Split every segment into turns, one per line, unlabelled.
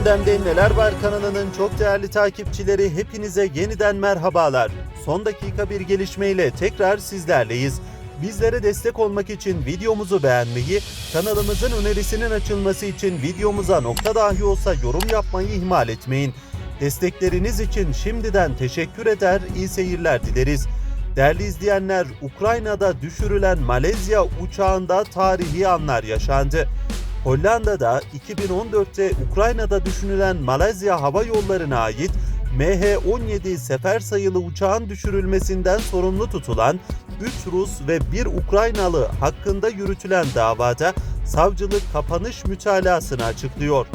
Gündemde Neler Var kanalının çok değerli takipçileri hepinize yeniden merhabalar. Son dakika bir gelişmeyle tekrar sizlerleyiz. Bizlere destek olmak için videomuzu beğenmeyi, kanalımızın önerisinin açılması için videomuza nokta dahi olsa yorum yapmayı ihmal etmeyin. Destekleriniz için şimdiden teşekkür eder, iyi seyirler dileriz. Değerli izleyenler, Ukrayna'da düşürülen Malezya uçağında tarihi anlar yaşandı. Hollanda'da 2014'te Ukrayna'da düşünülen Malezya Hava Yolları'na ait MH-17 sefer sayılı uçağın düşürülmesinden sorumlu tutulan 3 Rus ve 1 Ukraynalı hakkında yürütülen davada savcılık kapanış mütalasını açıklıyor.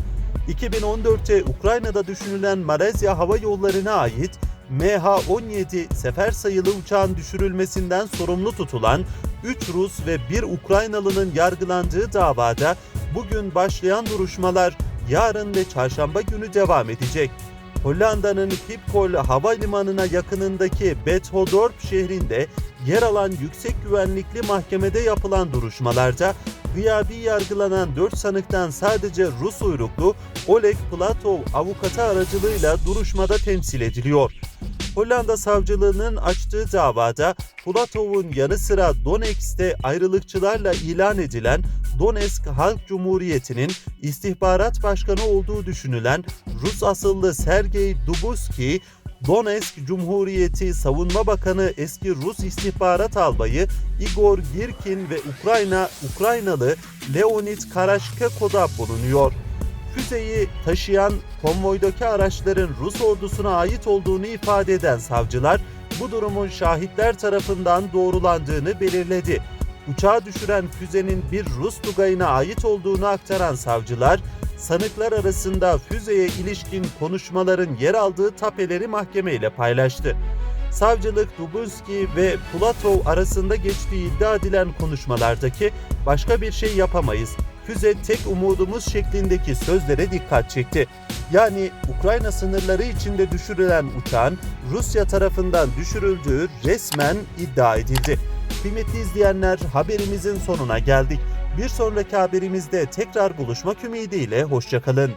2014'te Ukrayna'da düşünülen Malezya Hava Yolları'na ait MH-17 sefer sayılı uçağın düşürülmesinden sorumlu tutulan 3 Rus ve 1 Ukraynalı'nın yargılandığı davada bugün başlayan duruşmalar yarın ve çarşamba günü devam edecek. Hollanda'nın Schiphol havalimanına yakınındaki Bedford şehrinde yer alan yüksek güvenlikli mahkemede yapılan duruşmalarda gıyabi yargılanan 4 sanıktan sadece Rus uyruklu Oleg Platov avukatı aracılığıyla duruşmada temsil ediliyor. Hollanda savcılığının açtığı davada Platov'un yanı sıra Donetsk'te ayrılıkçılarla ilan edilen Donetsk Halk Cumhuriyeti'nin istihbarat başkanı olduğu düşünülen Rus asıllı Sergey Dubuski, Donetsk Cumhuriyeti Savunma Bakanı eski Rus istihbarat albayı Igor Girkin ve Ukrayna Ukraynalı Leonid Karashkeko'da bulunuyor. Füzeyi taşıyan konvoydaki araçların Rus ordusuna ait olduğunu ifade eden savcılar bu durumun şahitler tarafından doğrulandığını belirledi. Uçağı düşüren füzenin bir Rus tugayına ait olduğunu aktaran savcılar, sanıklar arasında füzeye ilişkin konuşmaların yer aldığı tapeleri mahkemeyle paylaştı. Savcılık Dubunski ve Pulatov arasında geçtiği iddia edilen konuşmalardaki başka bir şey yapamayız. Füze tek umudumuz şeklindeki sözlere dikkat çekti. Yani Ukrayna sınırları içinde düşürülen uçağın Rusya tarafından düşürüldüğü resmen iddia edildi. Kıymetli izleyenler haberimizin sonuna geldik. Bir sonraki haberimizde tekrar buluşmak ümidiyle hoşçakalın.